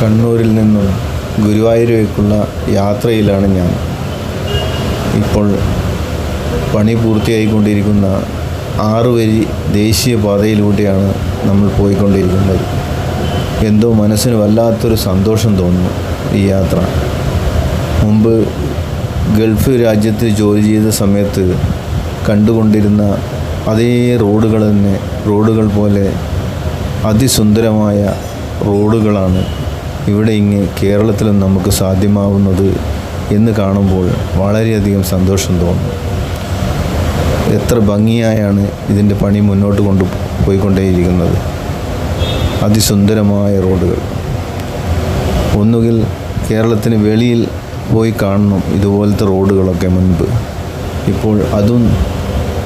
കണ്ണൂരിൽ നിന്നും ഗുരുവായൂരേക്കുള്ള യാത്രയിലാണ് ഞാൻ. ഇപ്പോൾ പണി പൂർത്തിയായിക്കൊണ്ടിരിക്കുന്ന ആറുവരി ദേശീയപാതയിലൂടെയാണ് നമ്മൾ പോയിക്കൊണ്ടിരിക്കുന്നത്. എന്തോ മനസ്സിന് വല്ലാത്തൊരു സന്തോഷം തോന്നുന്നു ഈ യാത്ര. മുമ്പ് ഗൾഫ് രാജ്യത്ത് ജോലി ചെയ്ത സമയത്ത് കണ്ടുകൊണ്ടിരുന്ന അതേ റോഡുകൾ തന്നെ റോഡുകൾ പോലെ അതിസുന്ദരമായ റോഡുകളാണ് ഇവിടെ ഇങ്ങ് കേരളത്തിലും നമുക്ക് സാധ്യമാവുന്നത് എന്ന് കാണുമ്പോൾ വളരെയധികം സന്തോഷം തോന്നും. എത്ര ഭംഗിയായാണ് ഇതിന്റെ പണി മുന്നോട്ട് കൊണ്ടു പോയിക്കൊണ്ടേയിരിക്കുന്നത്. അതിസുന്ദരമായ റോഡുകൾ. ഒന്നുകിൽ കേരളത്തിന് വെളിയിൽ പോയി കാണണം ഇതുപോലത്തെ റോഡുകളൊക്കെ മുൻപ്. ഇപ്പോൾ അതും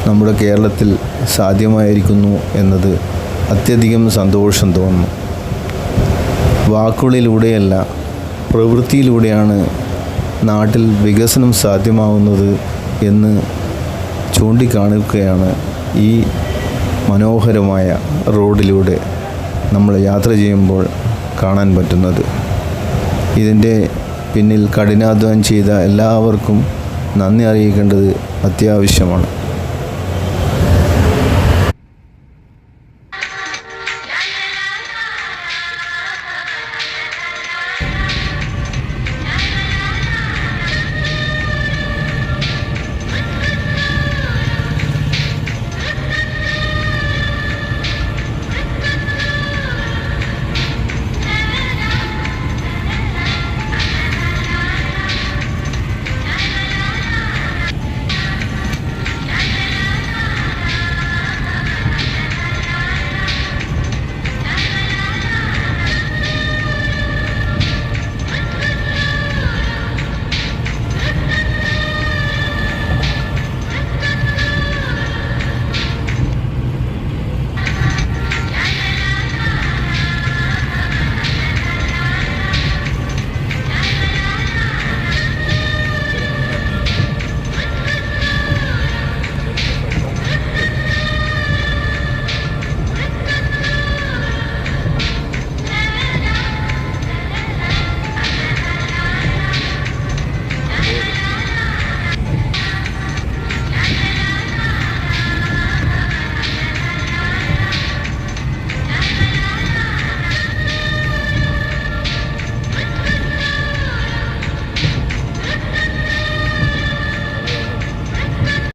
നമ്മുടെ കേരളത്തിൽ സാധ്യമായിരിക്കുന്നു എന്നത് അത്യധികം സന്തോഷം തോന്നുന്നു വാക്കുകളിലൂടെയല്ല പ്രവൃത്തിയിലൂടെയാണ് നാട്ടിൽ വികസനം സാധ്യമാവുന്നത് എന്ന് ചൂണ്ടിക്കാണിക്കുകയാണ് ഈ മനോഹരമായ റോഡിലൂടെ നമ്മൾ യാത്ര ചെയ്യുമ്പോൾ കാണാൻ പറ്റുന്നത്. ഇതിന്റെ പിന്നിൽ കഠിനാധ്വാനം ചെയ്ത എല്ലാവർക്കും നന്ദി അറിയിക്കേണ്ടത് അത്യാവശ്യമാണ്.